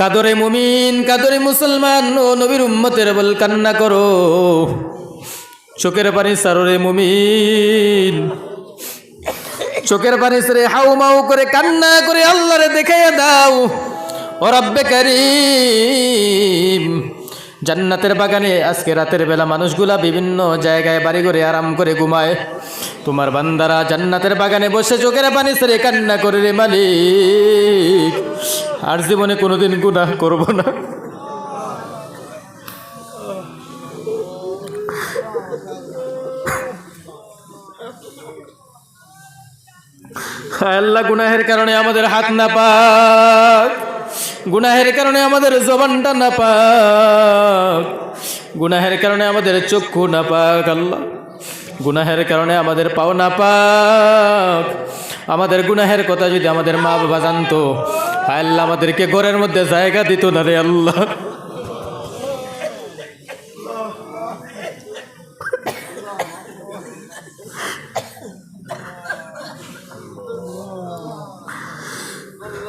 কাদরে মুমিন, কাদরে মুসলমান, ও নবীর উম্মতের বল কান্না করো। চোখের পানি সাররে মুমিন। চোখের পানি সরে হাউ মাউ করে কান্না করে আল্লাহরে দেখে দাও। ও রব্বে জান্নাতের বাগানে আজকে রাতের বেলা মানুষগুলা বিভিন্ন জায়গায় বাড়ি করে আরাম করে ঘুমায়। তোমার বান্দারা জান্নাতের বাগানে বসে চোখের পানি সেরে কান্না করে রে মালিক। আর জীবনে কোনোদিন গুনাহ করব না। আল্লাহ, গুনাহের কারণে আমাদের হাত না পাক। গুনাহের কারণে আমাদের জবানটা না পাক। গুনাহের কারণে আমাদের চক্ষু না পাক আল্লাহ। গুনাহের কারণে আমাদের পাও না পাক। আমাদের গুনাহের কথা যদি আমাদের মা বাবা জানতো আল্লাহ আমাদেরকে ঘরের মধ্যে জায়গা দিত না রে আল্লাহ।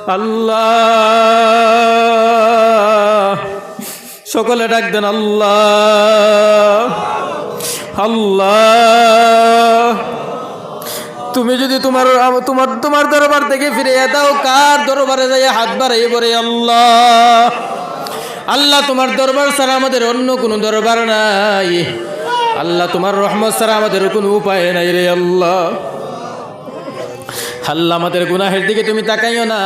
আল্লাহ। সকলে ডাক দেন আল্লাহ। আল্লাহ। তুমি যদি তোমার তোমার তোমার দরবার থেকে ফিরে দাও, কার দরবারে যাই হাত বাড়াই পরে আল্লাহ? আল্লাহ তোমার দরবার ছাড়া আমাদের অন্য কোনো দরবার নাই। আল্লাহ তোমার রহমত ছাড়া আমাদের কোনো উপায় নাই রে আল্লাহ। আল্লাহ, আমাদের গুনাহের দিকে তুমি তাকাইও না।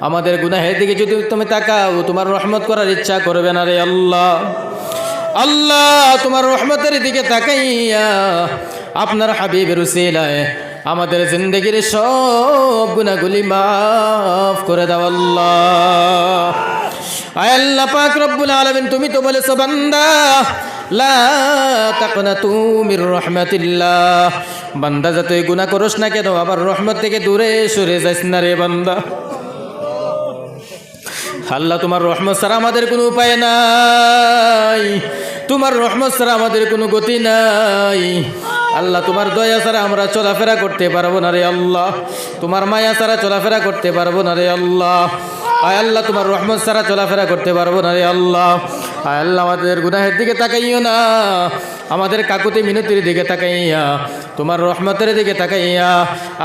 আমাদের গুনাহের দিকে যদি তুমি তাকাও, তোমার রহমত করার ইচ্ছা করবে না রে আল্লাহ। আল্লাহ, তোমার রহমতের দিকে তাকাইয়া আপনার হাবিবের উসিলায় আমাদের জিন্দগির সব গুনাহগুলি মাফ করে দাও আল্লাহ। আল্লাহ পাক রব্বুল আলামিন, তুমি তো বলেছ, বান্দা, লা বান্দা করস না কেন থেকে দূরে না রে বান্দা। আল্লাহ, তোমার রহমত ছাড়া আমাদের কোনো উপায় নাই। তোমার রহমত ছাড়া আমাদের কোনো গতি নাই। আল্লাহ, তোমার দয়া ছাড়া আমরা চলাফেরা করতে পারব না রে আল্লাহ। তোমার মায়া ছাড়া চলাফেরা করতে পারব না রে আল্লাহ। আয় আল্লাহ, তোমার রহমত ছাড়া চলাফেরা করতে পারব না রে আল্লাহ। আয় আল্লাহ, আমাদের গুনাহের দিকে তাকাইও না। আমাদের কাকুতি মিনতির দিকে তাকাইয়া, তোমার রহমতের দিকে তাকাইয়া,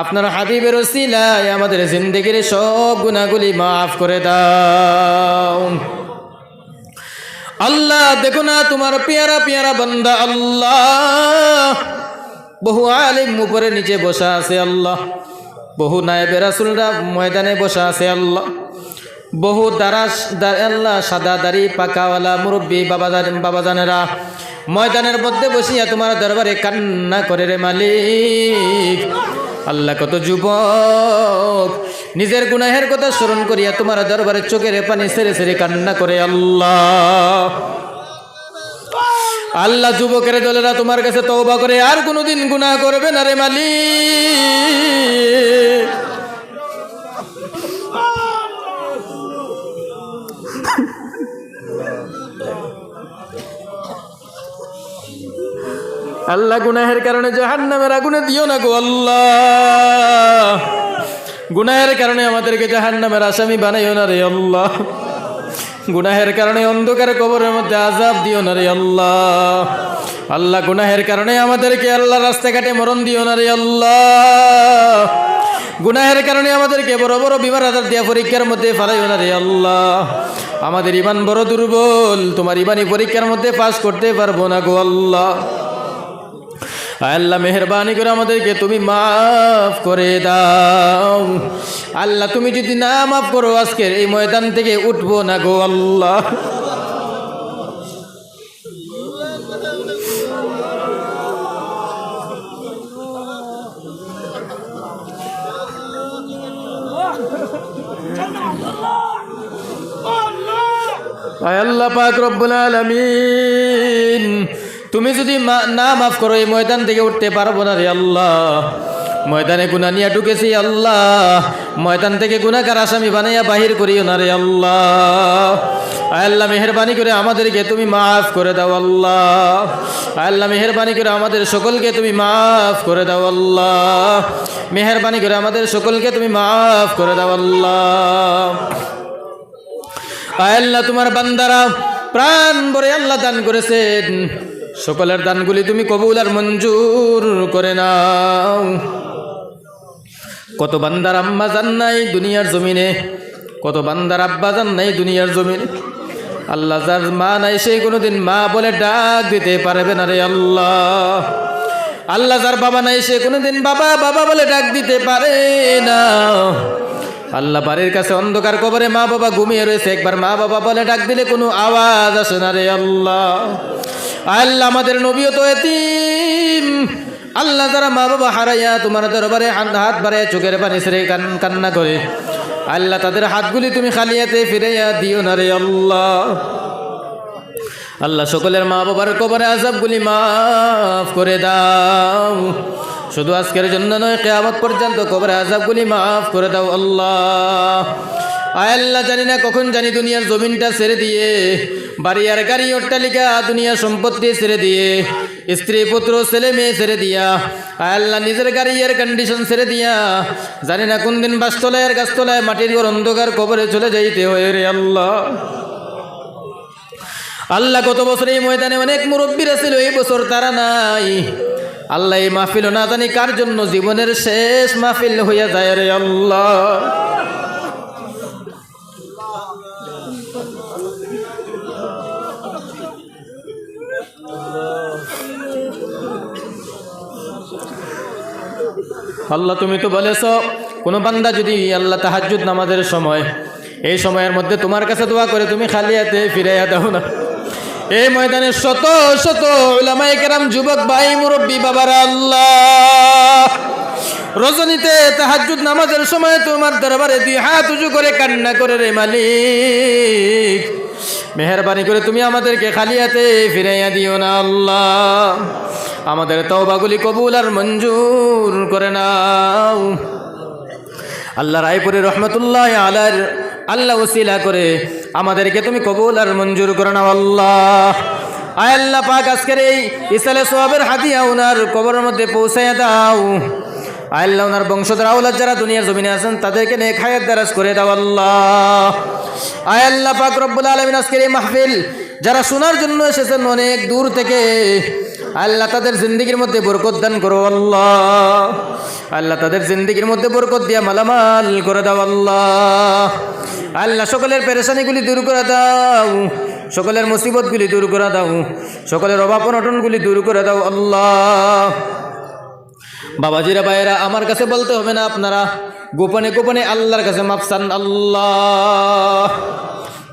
আপনার হাবিবের ওসিলায় আমাদের জিন্দগির সব গুণাগুলি মাফ করে দাও। আল্লাহ, দেখো না, তোমার পেয়ারা পেয়ারা বান্দা আল্লাহ। বহু আলিম উপরে নিচে বসা আছে আল্লাহ। বহু নায়েবের রাসুলরা ময়দানে বসা আছে আল্লাহ। বহু দারাস আল্লাহ, সাদা দাড়ি, পাকাওয়ালা মুরব্বী বাবা বাবা বাবাজানেরা ময়দানের মধ্যে বসিয়া তোমার দরবারে কান্না করে রে মালিক। আল্লাহ কত যুবক, নিজের গুনাহের কথা স্মরণ করিয়া তোমার দরবারে চোখের পানি সেরে সেরে কান্না করে আল্লাহ। আল্লাহ যুবকের দলেরা তোমার কাছে তওবা করে আর কোনোদিন গুনাহ করবে না রে মালিক। আল্লাহ গুনাহের কারণে জাহান্নামের আগুনে দিও না গো আল্লাহ। গুনাহের কারণে আমাদেরকে জাহান্নামের আসামি বানাইও না রে আল্লাহ। গুনাহের কারণে অন্ধকার কবরের মধ্যে আজাব দিও না রে আল্লাহ। আল্লাহ, গুনাহের কারণে আমাদেরকে আল্লাহ রাস্তাঘাটে মরণ দিও না রে আল্লাহ। গুনাহের কারণে আমাদেরকে বড় বড় বিমার আধার দিয়া পরীক্ষার মধ্যে ফালাইও না রে আল্লাহ। আমাদের ইমান বড় দুর্বল, তোমার ইমানি পরীক্ষার মধ্যে পাশ করতে পারব না গো আল্লাহ। আল্লাহ, মেহরবানি করে আমাদেরকে তুমি মাফ করে দাও। আল্লাহ, তুমি যদি না মাফ করো, আজকের এই ময়দান থেকে উঠবো না গো আল্লাহ। আল্লাহ, পাক রব্বুল আলামিন। তুমি যদি না মাফ করো, এই ময়দান থেকে উঠতে পারব না রে আল্লাহ। ময়দানে গুনা নিয়ে ঢুকেছি আল্লাহ। ময়দান থেকে গুনাকার আসামি বানাইয়া বাহির করিও না রে আল্লাহ। আল্লাহ, মেহরবানি করে আমাদেরকে তুমি মাফ করে দাও আল্লাহ। আল্লাহ, মেহরবানি করে আমাদের সকলকে তুমি মাফ করে দাও আল্লাহ। মেহরবানি করে আমাদের সকলকে তুমি মাফ করে দাও আল্লাহ। আল্লাহ, তোমার বান্দারা প্রাণ ভরে আল্লাহ দান করেছেন। সকলের দানগুলি তুমি কবুল আর মঞ্জুর করে নাও। কত বান্দার আম্মা জান নাই দুনিয়ার জমিনে, কত বান্দার আব্বা জান নাই দুনিয়ার জমিনে। আল্লাহ যার মা নাই সেই কোনোদিন মা বলে ডাক দিতে পারবে না রে আল্লাহ। আল্লাহ যার বাবা নাই, সে কোনোদিন বাবা বাবা বলে ডাক দিতে পারে না। আল্লাহ বাড়ির কাছে অন্ধকার কবরে মা বাবা ঘুমিয়ে রয়েছে, একবার মা বাবা বলে ডাক দিলে কোনো আওয়াজ আসে না রে আল্লাহ। আল্লাহ আমাদের নবীও তো এতিম। আল্লাহ তারা মা বাবা হারাইয়া তোমার দরবারে হাত বাড়ায় চোখের পানি ছেড়ে কান কান্না করে, আল্লাহ তাদের হাতগুলি তুমি খালিয়াতে ফিরাইয়া দিও না রে আল্লাহ। আল্লাহ সকলের মা বাবার কবরে আজাবগুলি মাফ করে দাও। শুধু আজকের জন্য নয়, কেয়ামত পর্যন্ত কবরে আজাবগুলি মাফ করে দাও আল্লাহ। আল্লাহ, জানি না কখন জানি দুনিয়ার জমিনটা ছেড়ে দিয়ে বাড়ি আর গাড়ি অট্টালিকা দুনিয়া সম্পত্তি ছেড়ে দিয়ে, স্ত্রী, পুত্র, ছেলে, মেয়ে ছেড়ে দিয়া আল্লাহ নিজের গাড়ি কন্ডিশন ছেড়ে দিয়া, জানি না কোন দিন আর গাছতলায় মাটির ঘর অন্ধকার কবরে চলে যাইতে হয় রে আল্লাহ। আল্লাহ গত বছর এই ময়দানে অনেক মুরব্বীরা ছিল, এই বছর তারা নাই। আল্লাহ এই মাহফিল না জানি কার জন্য জীবনের শেষ মাহফিল হইয়া যায় রে আল্লাহ। আল্লাহ তুমি তো বলেছ, কোনো বান্দা যদি আল্লাহ তাহাজ্জুদ নামাজের সময়, এই সময়ের মধ্যে তোমার কাছে দোয়া করে তুমি খালিয়াতে ফিরাইয়া দাও না। এই ময়দানে শত শত ওলামাই যুবক ভাই, মুরব্বী বাবার, আল্লাহ! রজনীতে তাহাজ্জুদ নামাজের সময় তোমার দরবারে দুই হাত উঁচু করে কান্না করে রে মালিক, মেহরবানি করে তুমি আমাদেরকে খালি খালিয়াতে ফিরাইয়া দিও না, আল্লাহ! আমাদের তওবাগুলি কবুল আর মঞ্জুর করে নাও। আল্লাহ রায়পুরে রহমতুল্লাহ আলার আল্লাহ ওসিলা করে আমাদেরকে তুমি কবুল আর মঞ্জুর করে নাও আল্লাহ। আয় আল্লাহ পাক, আজকের এই ইসালে সোহাবের হাতিয়া ওনার কবরের মধ্যে পৌঁছাইয়া দাও। আল্লাহ ওনার বংশধর আউলাদ যারা দুনিয়ার জমিনে আছেন, তাদেরকে নেক হায়াত দারাজ করে দাও আল্লাহ। আয় আল্লাহ পাক, রব্বুল আলমিন আজকের এই মাহফিল যারা শোনার জন্য এসেছেন, অনেক দূর থেকে আল্লাহ তাদের জিন্দগির মধ্যে বরকত দান করো আল্লাহ। আল্লাহ তাদের জিন্দগির মধ্যে বরকত দিয়া মালামাল করে দাও আল্লাহ। আল্লাহ সকলের পেরেশানিগুলি দূর করে দাও, সকলের মুসিবতগুলি দূর করে দাও, সকলের অভাব অনটনগুলি দূর করে দাও আল্লাহ। বাবাজিরা, ভাইয়েরা, আমার কাছে বলতে হবে না আপনারা। গোপনে গোপনে আল্লাহর কাছে মাপসান আল্লাহ।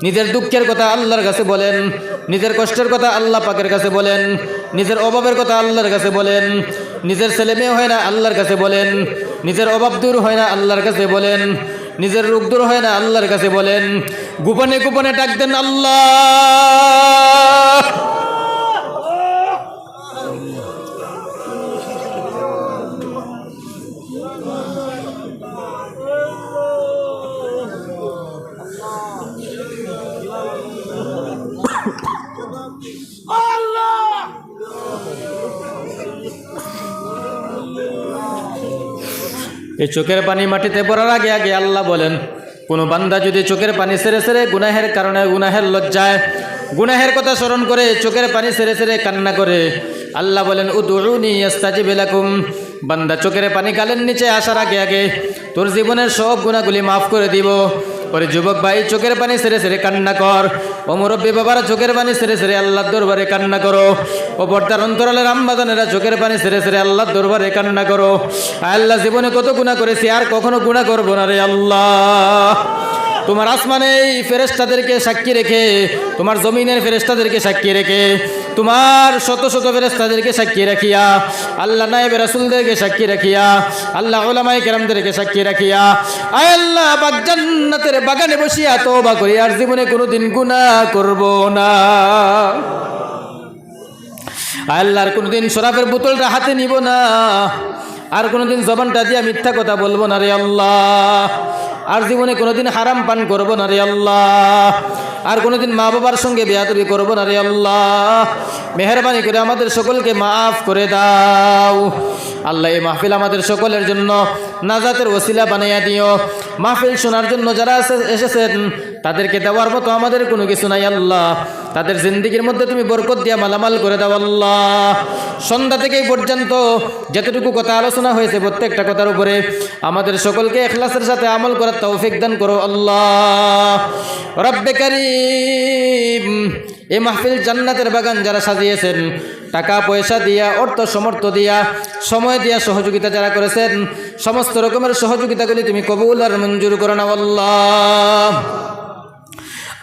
নিজের দুঃখের কথা আল্লাহর কাছে বলেন, নিজের কষ্টের কথা আল্লাহ পাকের কাছে বলেন, নিজের অভাবের কথা আল্লাহর কাছে বলেন, নিজের ছেলে মেয়ে হয় না আল্লাহর কাছে বলেন, নিজের অভাব দূর হয় না আল্লাহর কাছে বলেন, নিজের রোগ দূর হয় না আল্লাহর কাছে বলেন, গোপনে গোপনে ডাক দেন আল্লাহ। এই চোখের পানি মাটিতে পড়ার আগে আগে আল্লাহ বলেন, কোনো বান্দা যদি চোখের পানি সেরে সেরে গুনাহের কারণে গুনাহের লজ্জায় গুনাহের কথা স্মরণ করে চোখের পানি সেরে সেরে কান্না করে, আল্লাহ বলেন উদুনি আস্তাজিব লাকুম। বান্দা চোখের পানি গালের নিচে আসার আগে আগে তোর জীবনের সব গুণাগুলি মাফ করে দিব। ওরে যুবক ভাই চোখের পানি সেরে সেরে কান্না কর। ও মুরব্বী বাবারা চোখের পানি সেরে সেরে আল্লাহ দরবারে কান্না করো। ও পর্দার অন্তরালের রামবাদানেরা চোখের পানি সেরে সেরে আল্লাহর দরবারে কান্না করো। আল্লাহ জীবনে কত গুণা করেছি আর কখনো গুণা করব না রে আল্লাহ। তোমার আসমানে এই ফেরেস্তাদেরকে সাক্ষী রেখে, তোমার জমিনের ফেরেস্তাদেরকে সাক্ষী রেখে, তোমার শত শত ফেরেস্তাদেরকে সাক্ষী রাখিয়া আল্লাহ নায়েব রাসুলদেরকে সাক্ষী রাখিয়া, আল্লাহ ওলামাই কেরামদেরকে সাক্ষী রাখিয়া, আয় আল্লাহ বাগ জান্নাতের বাগানে বসিয়া তওবা করি, আর জীবনে কোনোদিন গুনাহ করব না। আল্লাহর কোনোদিন শরাবের বোতলটা হাতে নিব না, আর কোনোদিন জবানটা দিয়া মিথ্যা কথা বলব না রে আল্লাহ। আর জীবনে কোনোদিন হারাম পান করব না রে আল্লাহ। আর কোনোদিন মা বাবার সঙ্গে বেয়াদবি করব না রে আল্লাহ। মেহরবানি করে আমাদের সকলকে মাফ করে দাও। আল্লাহ এই মাহফিল আমাদের সকলের জন্য নাজাতের ওসিলা বানাইয়া দিও। মাহফিল শোনার জন্য যারা এসে- এসেছেন, তাদেরকে দেওয়ার মতো আমাদের কোনো কিছু নাই আল্লাহ। তাদের জিন্দিগির মধ্যে তুমি বরকত দিয়া মালামাল করে দাও আল্লাহ। সন্ধ্যা থেকে পর্যন্ত যতটুকু কথা আলোচনা হয়েছে প্রত্যেকটা কথার উপরে, আমাদের সকলকে এখলাসের সাথে আমল করার তৌফিক দান করো আল্লাহ। রব্বে করিম। এই মাহফিল জান্নাতের বাগান যারা সাজিয়েছেন, টাকা পয়সা দিয়া, অর্থ সমর্থ দিয়া, সময় দিয়া সহযোগিতা যারা করেছেন, সমস্ত রকমের সহযোগিতাগুলি তুমি কবুল আর মঞ্জুর করো না আল্লাহ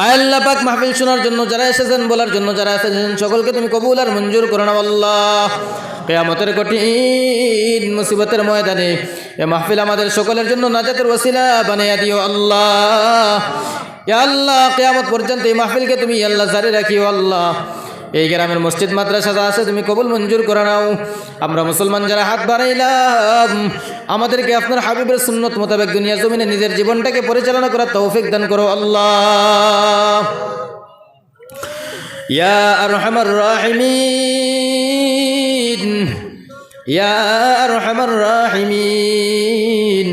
আয়াল্লাহ পাক মাহফিল শোনার জন্য, যারা এসেছেন বলার জন্য, যারা এসেছেন, সকলকে তুমি কবুল আর মঞ্জুর করো না আল্লাহ। কেয়ামতের কঠিন মুসিবতের ময়দানে এ মাহফিল আমাদের সকলের জন্য নাজাতের ওসিলা বানিয়ে দিও আল্লাহ। আল্লাহ, কেয়ামত পর্যন্ত এই মাহফিলকে তুমি আল্লাহ জারি রাখিও আল্লাহ। এই গ্রামের মসজিদ, মাদ্রাসা যা আছে তুমি কবুল মঞ্জুর করে নাও। আমরা মুসলমান যারা হাত বাড়াইলাম, আমাদেরকে আপনার হাবিবের সুন্নত মোতাবেক দুনিয়া জমিনে নিজের জীবনটাকে পরিচালনা করার তৌফিক দান করো আল্লাহ। ইয়া আরহামার রাহিমিন, ইয়া আরহামার রাহিমিন,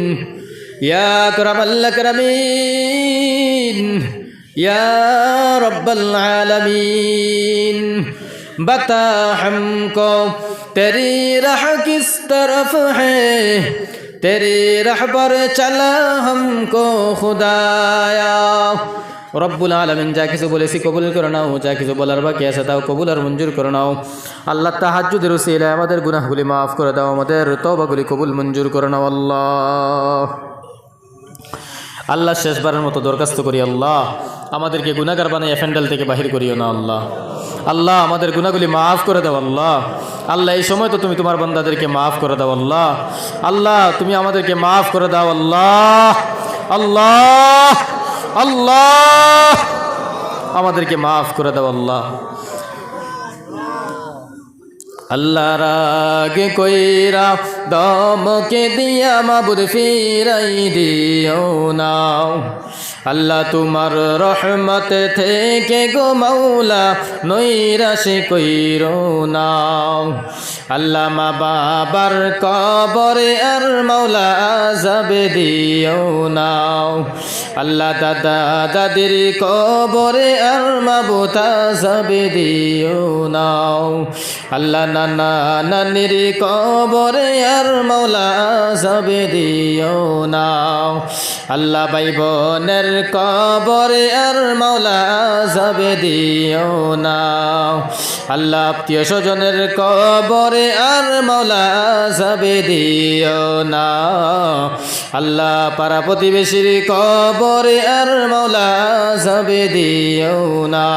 ইয়া یا رب العالمین بتا ہم کو تیری راہ کس طرف ہے تیری راہ রব্বুল আলমিন, যা কিছু বলেছি কবুল করে নাও, যা কিছু বলার বাকি আছে তাও কবুল আর মঞ্জুর করে নাও। আল্লাহ তাহাজুদের ওসিলে আমাদের গুনাহগুলি মাফ করে দাও, আমাদের তবাগুলি কবুল মঞ্জুর করে নাও, আল্লাহ। আল্লাহ শেষবারের মতো দরখাস্ত করি, আল্লাহ, আমাদেরকে গুণাগার বানিয়ে ফ্যান্ডেল থেকে বাহির করিও না, আল্লাহ। আল্লাহ, আমাদের গুনাগুলি মাফ করে দাও, আল্লাহ। আল্লাহ, এই সময় তো তুমি তোমার বান্দাদেরকে মাফ করে দাও, আল্লাহ। আল্লাহ, তুমি আমাদেরকে মাফ করে দাও, আল্লাহ। আল্লাহ আল্লাহ। আমাদেরকে মাফ করে দাও, আল্লাহ। আল্লাহ রাগে কইরা দমকে দিয়া মাবুদ ফিরাই দিও নাও আল্লাহ তোমার রহমত থেকে গো মাওলা, নৈরাশে কইর নাও আল্লাহ মা বাবার কবরে আর মাওলা আজাবে দিও নাও আল্লাহ দাদা দাদির কবরে আর মাবুতা যাবে দিও নাও আল্লাহ নানা নানির কবরে আর মাওলা সবে দিও নাও আল্লাহ ভাই বোনের কবরে আর মৌলা সবে দিও নাও আল্লাহ আত্মীয় স্বজনের কবরে আর মাওলা যাবে দিও না। আল্লাহ পাড়া প্রতিবেশীর কবরে আর মাওলা যাবে দিও না।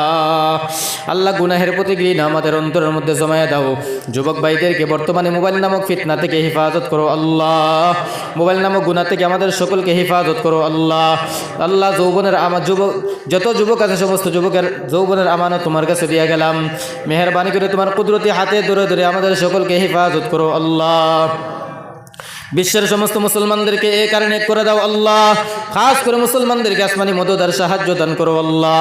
আল্লাহ গুনাহের প্রতি ঘৃণা আমাদের অন্তরের মধ্যে জমায়ে দাও। যুবক ভাইদেরকে বর্তমানে মোবাইল নামক ফিতনা থেকে হেফাজত করো আল্লাহ। মোবাইল নামক গুণা থেকে আমাদের সকলকে হেফাজত করো আল্লাহ। আল্লাহ যৌবনের আমার যুবক যত যুবক আছে, সমস্ত যুবকের যৌবনের আমানত তোমার কাছে দিয়ে গেলাম। মেহরবানি করে তোমার কুদরতি হাতে ধরে ধরে আমাদের সকলকে হেফাজত করো আল্লাহ। বিশ্বের সমস্ত মুসলমানদেরকে এ কারণে করে দাও আল্লাহ। খাস করে মুসলমানদেরকে আসমানি মদদার সাহায্য দান করো আল্লাহ।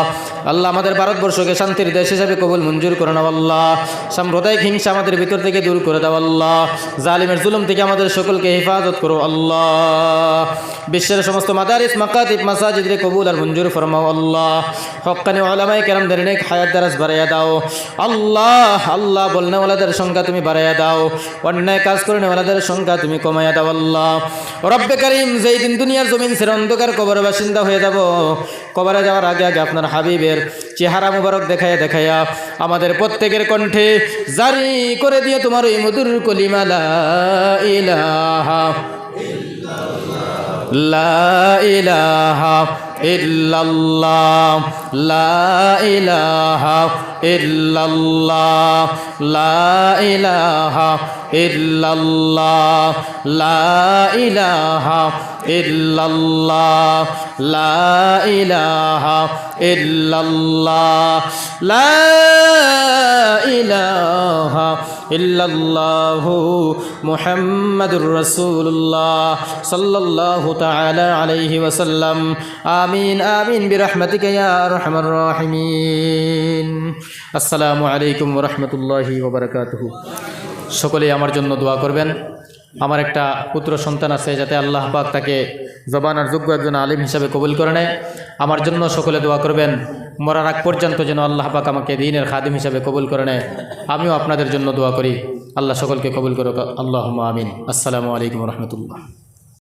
আল্লাহ আমাদের ভারতবর্ষকে শান্তির দেশ হিসাবে কবুল মঞ্জুর করে নাও আল্লাহ। সাম্প্রদায়িক হিংসা আমাদের ভিতর থেকে দূর করে দাও আল্লাহ। জালিমের জুলুম থেকে আমাদের সকলকে হেফাজত করো আল্লাহ। বিশ্বের সমস্ত মাদারিস, মাকাতিব মাসাজিদরে কবুল আর মঞ্জুর ফরমাও আল্লাহ। হকানি ওলামাই কেরামদের নেক হায়াত দারাজ বাড়াইয়া দাও। আল্লাহ আল্লাহ বলনেওয়ালাদের সংখ্যা তুমি বাড়াইয়া দাও। অন্যায় কাজ করে নেওয়ালাদের সংখ্যা তুমি কমাইয়া দাও। রব্বে করিম যেই দিন দুনিয়ার জমিন সের অন্ধকার কবরে বাসিন্দা হয়ে যাব, কবরে যাওয়ার আগে আগে আপনার হাবিবের চেহারা মুবারক দেখাইয়া দেখাইয়া আমাদের প্রত্যেকের কণ্ঠে জারি করে দিয়ে তোমার ওই মধুর কলিমালা ইলাহা লা ইলাহা ইল্লাল্লাহ, লা ইলাহা ইল্লাল্লাহ, লা ইলাহা ইল্লাল্লাহ, লা ইলাহা ইল্লাল্লাহ, লা ইলাহা ইল্লাল্লাহ, লা ইলাহা ইল্লাল্লাহ মুহাম্মাদুর রাসূলুল্লাহ সাল্লাল্লাহু তাআলা আলাইহি আমিন আমিন, বিরহমাতিকা ইয়া আরহামার আসসালামু আলাইকুম ওয়া রাহমাতুল্লাহি সকলেই আমার জন্য দোয়া করবেন। আমার একটা পুত্র সন্তান আছে, যাতে আল্লাহ পাক তাকে জবানার যোগ্য একজন আলিম হিসাবে কবুল করে নেয়। আমার জন্য সকলে দোয়া করবেন, মরার আগ পর্যন্ত যেন আল্লাহ পাক আমাকে দিনের খাদিম হিসাবে কবুল করে নেয়। আমিও আপনাদের জন্য দোয়া করি। আল্লাহ সকলকে কবুল করো আল্লাহ আমিন। আসসালামু আলাইকুম রহমতুল্লাহ।